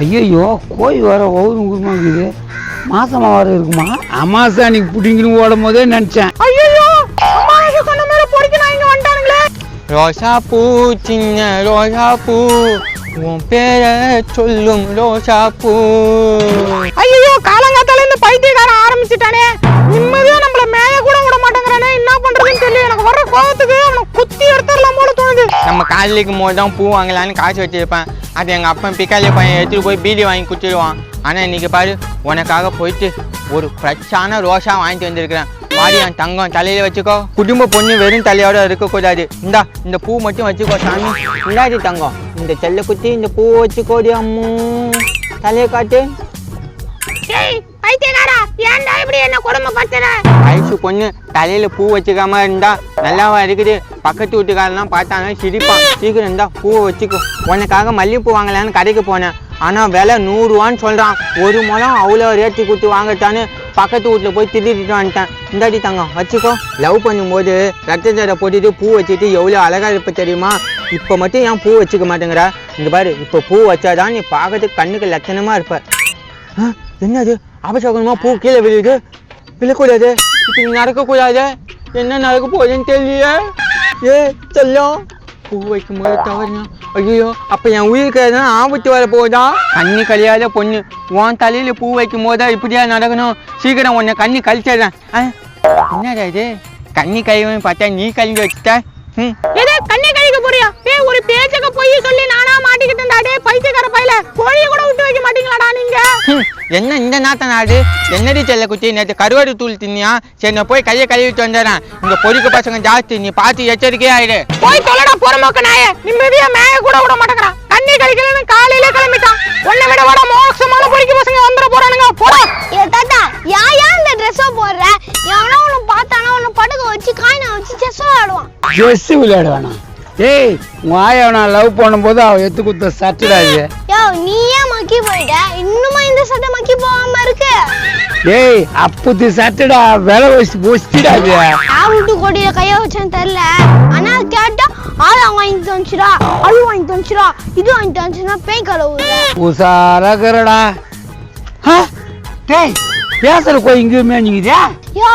ஐயையோ கோழி வர ஒவ்வொரு உருமாக்குது மாசமா வர இருக்குமா? அமாசா அன்னைக்கு பிடிங்கன்னு ஓடும் போதே நினைச்சேன். ஐயோ அம்மா எனக்கு சொன்ன சின்ன ரோசாப்பூ உன் பேரை சொல்லும் ரோசாப்பூ ஐயோ காலங்காத்தால இந்த பைத்தியக்காரன் ஆரம்பிச்சிட்டானே. நிம்மதியா நம்மள மேய கூட விட மாட்டேங்கிறானே. என்ன பண்றதுன்னு தெரியல எனக்கு வர்ற கோவத்துக்கு. நம்ம காதலிக்கும் போது தான் பூ வாங்கலான்னு காசு வச்சுருப்பேன். அது எங்கள் அப்பன் பிக்காலி பையன் எடுத்துகிட்டு போய் பீடி வாங்கி குடிச்சிடுவான் ஆனால் இன்னைக்கு பாரு உனக்காக போயிட்டு ஒரு ஃப்ரெஷ்ஷான ரோஷாக வாங்கிட்டு வந்திருக்கிறேன். மாதிரி என் தங்கம் தலையில் வச்சுக்கோ. குடும்ப பொண்ணு வெறும் தலையோட இருக்கக்கூடாது. இந்தா இந்த பூ மட்டும் வச்சுக்கோ சாமி. இந்தாச்சு தங்கம். இந்த செல்லை குத்தி இந்த பூ வச்சுக்கோடி அம்மு. தலையை காட்டு. ஏன்டா இப்படி என்ன கொடுமை பத்துற வயசு பொண்ணு தலையில பூ வச்சுக்காம இருந்தா நல்லாவா இருக்குது? பக்கத்து வீட்டுக்காரெல்லாம் பார்த்தாங்க சிரிப்பான் சீக்கிரம் இருந்தா பூவை வச்சுக்கோ. உனக்காக மல்லிகைப்பூ வாங்கலான்னு கடைக்கு போனேன். ஆனா விலை நூறுரூவான்னு சொல்றான். ஒரு முழம் அவ்வளோ ரேட்டு கொடுத்து வாங்கட்டான்னு பக்கத்து வீட்டில் போய் திருடிட்டு வந்துட்டேன். இந்தாடி தங்கம் வச்சுக்கோ. லவ் பண்ணும்போது ரத்த ஜடை போட்டுட்டு பூ வச்சுட்டு எவ்வளோ அழகா இருப்ப தெரியுமா? இப்போ மட்டும் ஏன் பூ வச்சுக்க மாட்டேங்கிற? இங்க பாரு இப்போ பூ வச்சாதான் நீ பார்க்கறதுக்கு கண்ணுக்கு லட்சணமா இருப்ப. என்னது? அபசகனமா பூ கீழே விழுது. விழக்கூடாது இப்போ நீ நடக்கக்கூடாது என்ன நடக்க போகுதுன்னு தெரியலையே ஏ செல்லம் பூ வைக்கும் போது தவறுனா ஐயோ அப்போ என் உயிருக்கு எதனா ஆபத்து வர போதா கண்ணி கழியாத பொண்ணு உன் தலையில் பூ வைக்கும் போதா இப்படியா நடக்கணும்? சீக்கிரம் உன்னை கண்ணி கழிச்சிடுறேன். ஆ, என்னடா இது? கண்ணி கழிவுன்னு பார்த்தா நீ கழிஞ்சு வச்சுட்ட? ம். கண்ணி கழிக்க போறியா? ஒரு என்ன இந்த நாத்த நாடு? என்னடி செல்ல குட்டி நேற்று கருவாடு தூள் தின்னியா? சரி நான் போய் கையை கழுவிட்டு வந்துடுறேன். இங்க பொறிக்க பசங்க ஜாஸ்தி. நீ பார்த்து எச்சரிக்கையா ஆயிடு போய் தொலைடா பொறுமக்க நாயே. நிம்மதியா மேய கூட விட மாட்டேங்கிறான். கண்ணி கழிக்கலன்னு காலையில கிளம்பிட்டான். உன்னை விட விட மோசமான பொறிக்க பசங்க வந்துட போறானுங்க. போடா. ஏ தாத்தா யா யா இந்த ட்ரெஸ்ஸை போடுற? எவனா உன்னை பார்த்தானா உன்னை படுக்க வச்சு காயினை வச்சு செஸ் விளையாடுவான். ஜெஸ் விளையாட வேணாம் ஏய் உன் ஆயா நான் லவ் பண்ணும்போது அவ எத்து குத்த சட்டடா ஏய் அப்பத்தி சட்டடா விலை வச்சு பொச்சிடா இது. நான் விட்டு கொடியில கைய வச்சேன்னு தெரியல. ஆனா கேட்டா ஆளா வாங்கி தந்துச்சுடா அது வாங்கி தந்துச்சுடா இது வாங்கி தந்துச்சுன்னா பேய் கலவுற உசாரகரடா டேய் பேசுற கோய் இங்கே மேஞ்சிக்குதா. யோ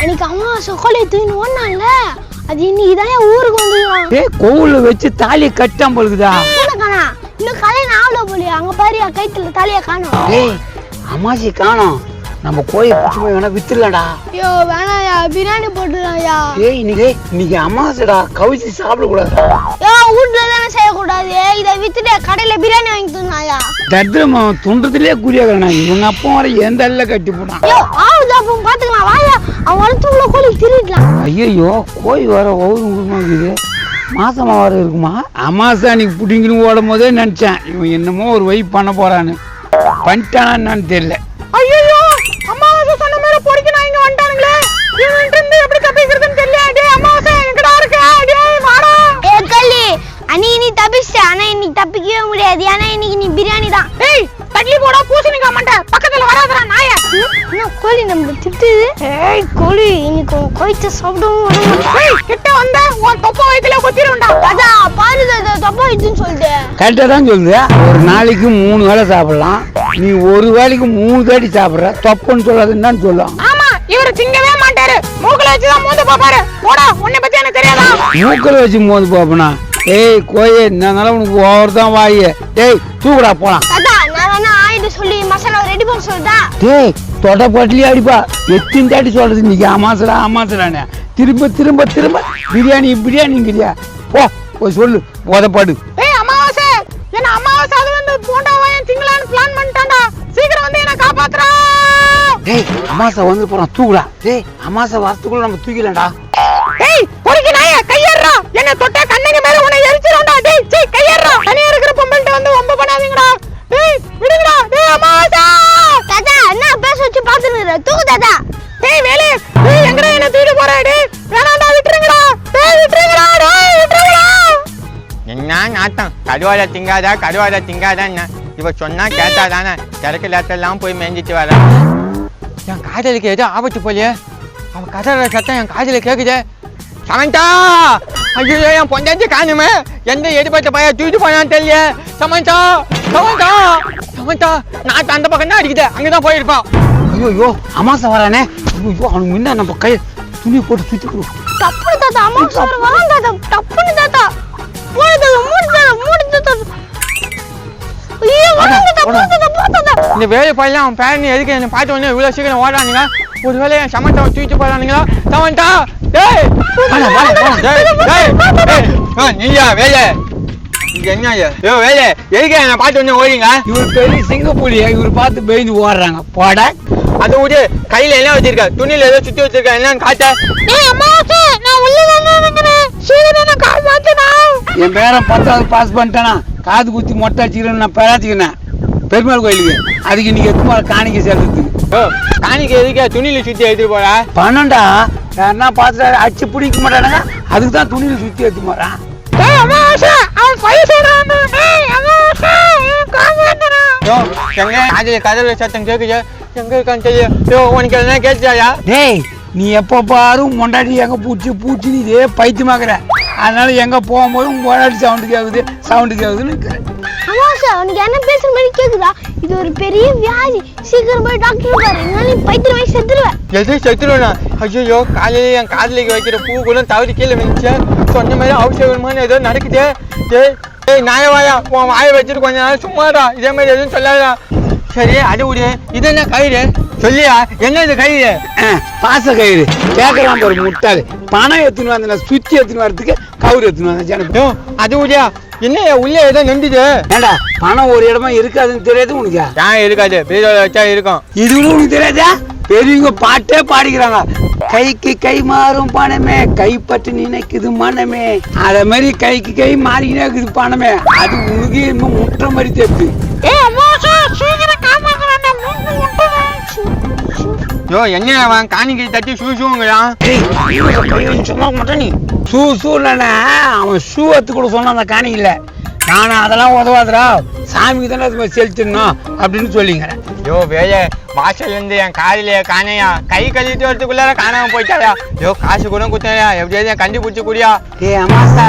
அன்னைக்கு அம்மா சொக்கோலையை தூக்கின்னு ஓடினான்ல. அது இன்னைக்கு தான் ஊருக்கு வந்துருக்கான் டேய் கோவில வச்சு தாலி கட்டாம இருக்குதா காணா? இன்னும் கல்யாணம் ஆகல போலியா. அங்க பாரு கைத்துல தலைய காணும். டேய் அம்மாச்சி காணோம். நம்ம கோயை பிடிச்சி போய் வேணா வித்துடலாம்டா. ஐயோ வேணாயா பிரியாணி போட்டுடலாம்யா. ஏய் இன்னைக்கு இன்னைக்கு அமாவாசைடா. கவிச்சு சாப்பிடக்கூடாது. யோ வீட்ல தானே செய்யக்கூடாது. இதை வித்துட்டு கடையில பிரியாணி வாங்கி தந்தாயா? தத்ரமா துன்றதுலயே குறியாக்கணும் இவங்க அப்பா வர எந்த அல்ல கட்டி போனான் யோ ஆவுது அப்போ பாத்துக்கலாம் வாயா அவன் வளர்த்துக்குள்ள கோழி திருடலாம் ஐயோ கோழி வர ஒவ்வொரு உருமாக்குது மாசமா வர இருக்குமா? அமாசா அன்னைக்கு பிடிங்கன்னு ஓடும் போதே நினைச்சேன். இவன் என்னமோ ஒரு வை பண்ண போறான்னு. பண்ணிட்டானா என்னன்னு தெரியல. முடியாது ஏன்னா இன்னைக்கு நீ பிரியாணி தான். டேய் தள்ளி போடா பூசணிக்கா மாட்டேன் பக்கத்துல வராதடா நாய. என்ன கோழி நம்ம திட்டுது? ஏய் கோழி இன்னைக்கு உன் கோழிச்ச சாப்பிடவும். ஏய் கிட்ட வந்த உன் தொப்ப வயித்துல கொத்திருண்டா தாத்தா பாரு தப்பா ஆயிடுச்சுன்னு சொல்லிட்டு. கரெக்டாக தான் சொல்லுது. ஒரு நாளைக்கு மூணு வேளை சாப்பிடலாம். நீ ஒரு வேளைக்கு மூணு தாட்டி சாப்பிட்ற. தப்புன்னு சொல்லாதுன்னு சொல்லும் ஆமா இவரு திங்கவே மாட்டாரு. மூக்குல வச்சுதான் மூந்து பாப்பாரு போடா உன்னை பத்தி எனக்கு தெரியாதா? மூக்கில் வச்சு மோந்து பார்ப்பனா? ஏய் கோயே என்னனால உனக்கு ஓவர் தான் வாயே. டேய் தூக்குடா போலாம். தாத்தா நான் வேணா ஆயிட்டு சொல்லி மசாலா ரெடி பண்ண சொல்லிட்டா டேய் தொட பட்டிலே அடிப்பா. எத்தனை தாட்டி சொல்றது இன்னைக்கு? அமாசடா அமாசடானே திரும்ப திரும்ப திரும்ப பிரியாணி பிரியாணிங்கிறியா? போ போய் சொல்லு. உதப்பாடு ஏய் அமாவாசை. என்ன அமாவாசை அது வந்து போண்டா வாயன் திங்கலான்னு பிளான் பண்ணிட்டான்டா. சீக்கிரம் வந்து என்ன காப்பாத்துறா. டேய் அமாசை வந்து போறான். தூக்குடா. டேய் அமாசை வரத்துக்குள்ள நம்ம தூக்கிடலாம்டா. டேய் பொறுக்கி நாய கையேறா என்ன தொட்டா கண்ணுக்கு மேல எரிச்சிரும்டா டேய் சீ கையேறா தனியா இருக்கிற பொம்பள்கிட்ட வந்து வம்பு பண்ணாதீங்கடா. டேய் விடுங்கடா. டேய் அமாவாசை. தாத்தா என்ன பேச வச்சு பாத்துருக்குற தூக்கு தாத்தா. டேய் வேலு. டேய் எங்கடா என்ன தூக்கிட்டு போற? டேய் வேணாம்டா விட்டுருங்கடா. டேய் விட்டுருங்கடா. டேய் விட்டுருங்கடா. என்ன நாட்டம் கருவாடை திங்காதா கருவாடை திங்காதான்னு. இவ சொன்னா கேட்டாதானே. கிழக்கு லேட்டெல்லாம் போய் மேய்ஞ்சிட்டு வர. என் காதலுக்கு ஏதோ ஆபத்து போலியே. அவ கதற சத்தம் என் காதுல கேக்குதே. சமந்தா! ஐயோ என் பொண்டாட்டி காணுமே. எந்த எடுபட்ட பையன் தூக்கிட்டு போனான்னு தெரியல. சமந்தா சமந்தா சமந்தா நான் அந்த பக்கம் தான் அடிக்குது. அங்கதான் போயிருப்பான். ஐயோ ஐயோ அமாசை வரானே. ஐயோ ஐயோ அவனுக்கு முன்ன நம்ம கை துணியை போட்டு சுற்றி டப்புனு தாத்தா அம்மா சார் வாங்க தாத்தா. டப்புனு தாத்தா. தாத்தா மூணு தாத்தா ஐயோ வாங்க தாத்தா போ தாத்தா போ தாத்தா. இந்த வேலை பையன் அவன் பேரன் எதுக்கு என்ன பார்த்த உடனே இவ்வளவு சீக்கிரம் ஓடானுங்க? ஒரு வேலையை சமந்தாவை தூக்கிட்டு போறானுங்களா? சமந்தா நீயா வேலை? இங்க என்ன இது? யோ வேலை எதுக்கு என்ன பார்த்த உடனே ஓடிங்க? இவர் பெரிய சிங்கப்பூலியா? இவர் பார்த்து பயந்து ஓடுறாங்க. போட. அதை விட்டு கையில என்ன வச்சிருக்க? துணியில ஏதோ சுத்தி வச்சிருக்க. என்னன்னு காட்ட. நான் வந்து என் பேரன் பத்தாவது பாஸ் பண்ணிட்டானா? காது குத்தி மொட்டை அடிச்சுக்கிறேன்னு நான் பேராச்சிக்கினேன் பெருமாள் கோயிலுக்கு. அதுக்கு இன்னைக்கு எத்துமா காணிக்கை சேர்த்துக்கு காணிக்கு எதுக்கு துணியில சுத்தி எடுத்துட்டு போற பன்னெண்டா? யாருன்னா பார்த்துட்டு அடிச்சு பிடிக்க மாட்டானுங்க. அதுக்கு தான் துணியில் சுற்றி எடுத்து மாறான் டேய் நீ எப்போ பாரும் மொண்டாட்டி எங்க பூச்சி பூச்சி நீ இதே பைத்தியமாக்குற. அதனால எங்க போகும்போது உங்க மொண்டாட்டி சவுண்டு கேக்குது சவுண்டு கேக்குதுன்னு இருக்கிறேன் உனக்கு என்ன பேசுற மாதிரி கேக்குதா? இது ஒரு பெரிய வியாதி. சீக்கிரம் போய் டாக்டர் பாரு. இல்லைன்னா நீ பைத்தியம் வாங்கி செத்துருவேன் எது செத்துருவேண்ணா ஐயோ காலையில என் காதலிக்கு வைக்கிற பூ கூட தவறி கீழே விழுந்துச்சு. சொன்ன மாதிரி அவசியமான ஏதோ நடக்குது. டேய் ஏய் நாயவாயா உன் வாயை வச்சுட்டு கொஞ்ச நாள் சும்மாடா. இதே மாதிரி எதுவும் சொல்லாதா சரி அது விடு. இது என்ன கயிறு? சொல்லியா? என்ன இது கயிறு பாச கயிறு கேட்குறான் பாரு முட்டாள். பணம் எடுத்துன்னு வந்தேன் சுற்றி எடுத்துன்னு வரதுக்கு கவுரு எடுத்துன்னு வந்தேன் அது விடியா என்ன உள்ளே ஏதோ நொண்டுது ஏண்டா பணம் ஒரு இடமா இருக்காதுன்னு தெரியாது உனக்கு? ஏன் இருக்காது? பீரோல வச்சா இருக்கும். இது கூட உனக்கு தெரியாதா? பெரியவங்க பாட்டே பாடிக்கிறாங்க. கைக்கு கை மாறும் பணமே கைப்பட்டு நினைக்குது மனமே. அத மாதிரி கைக்கு கை மாறிக்கினே இருக்குது பணமே. அது உனக்கு இன்னும் முட்டுற மாதிரி தெரியுது. யோ என்ன அவன் காணிக்கை தட்டி சூ சூங்கிறான்? ஏய், இவங்க பையன் சொன்னா மாட்டேன் நீ. ஷூ ஷூ இல்லைண்ணா அவன் ஷூ எடுத்து கூட சொன்னான் அந்த காணிக்கல நானும் அதெல்லாம் உதவாதுடா. சாமிக்கு தானே அது மாதிரி செலுத்திடணும் அப்படின்னு சொல்லிங்கிறேன் யோ வேலை வாசல்ல இருந்து என் காதிலே காணையா கை கழுவிட்டு வரதுக்குள்ளார காணாம போயிட்டாயா? யோ காசு கூட குத்தாயா எப்படியாவது என் கண்டுபிடிச்சு குடியா? ஏய் அமாசா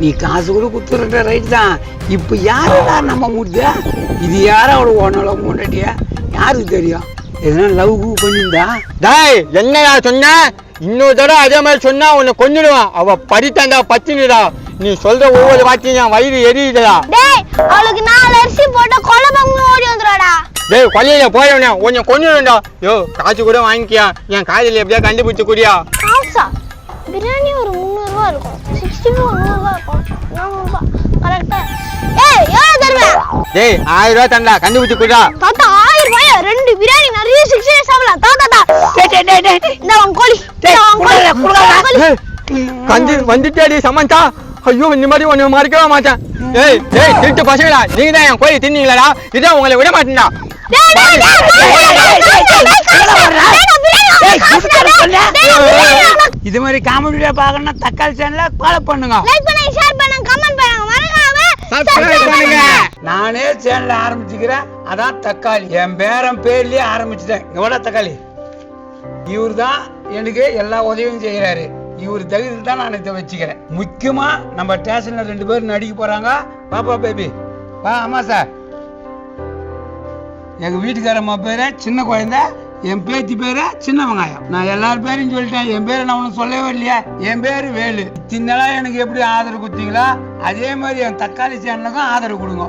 நீ காசு கூட குத்துறன்ற ரைட் தான். இப்போ யாரடா நம்ம முடியுது இது யாரா அவளை உன்னோட முன்னாடியா? யாருக்கு தெரியும்? எதனா லவ் பண்ணியிருந்தா டேய் என்னடா சொன்ன? இன்னொரு தடவை அதே மாதிரி சொன்னா உன்னை கொன்னுடுவான். அவ படித்தாண்டா பத்தினிடா. நீ சொல்ற ஒவ்வொரு வார்த்தையும் என் வயிறு எரியுதுடா. டேய் அவளுக்கு நாலு அரிசி போட்ட கொலை பங்கு ஓடி வந்துடாடா டேய் கொல்லையில போயவனே உன்னை கொன்னுடும்டா யோ காசு கூட வாங்கிக்கியா? என் காதில் எப்படியா கண்டுபிடிச்சு குடியா? காசா? பிரியாணி ஒரு முந்நூறுரூவா இருக்கும். சிக்ஸ்டி ஃபோர் நூறுரூவா இருக்கும். நானூறுரூவா கரெக்டா ஏய் எவ்வளோ தருவேன் டேய் ஆயிரம் ரூபா தண்டா கண்டுபிடிச்சு குடியா ஈ சிக்ஸ் சாப்பிடலாம் தா தா இந்த கோழி கஞ்சி வந்துட்டேடி சமந்தா ஐயோ இந்த மாதிரி உன்னை மறக்கவே மாட்டேன் ஏய் ஏய் திருட்டு பசங்களா நீங்க தான் என் கோழி தின்னீங்களா இதான் உங்களை விட மாட்டேன்டா இது மாதிரி காமெடியா பாக்கணும்னா தக்காளி சேனல ஃபாலோ பண்ணுங்க பண்ணுங்க. நானே சேனல் ஆரம்பிச்சுக்கிறேன். அதான் தக்காளி. என் பேரன் பேர்லயே ஆரம்பிச்சிட்டேன். எவ்வளோ தக்காளி. இவர் தான் எனக்கு எல்லா உதவியும் செய்கிறாரு இவர் தகுதி தான் நான் இதை வச்சுக்கிறேன். முக்கியமா நம்ம ஸ்டேஷன்ல ரெண்டு பேரும் நடிக்க போறாங்க. பாப்பா பேபி. வா ஆமா சார். எங்க வீட்டுக்காரம்மா பேரு சின்ன குழந்தை. என் பேத்தி பேரு சின்ன வெங்காயம். நான் எல்லார் பேரையும் சொல்லிட்டேன். என் பேரை நான் உனக்கு சொல்லவே இல்லையா. என் பேரு வேலு. இத்தனை எனக்கு எப்படி ஆதரவு கொடுத்தீங்களா அதே மாதிரி என் தக்காளி சேனலுக்கும் ஆதரவு கொடுங்க.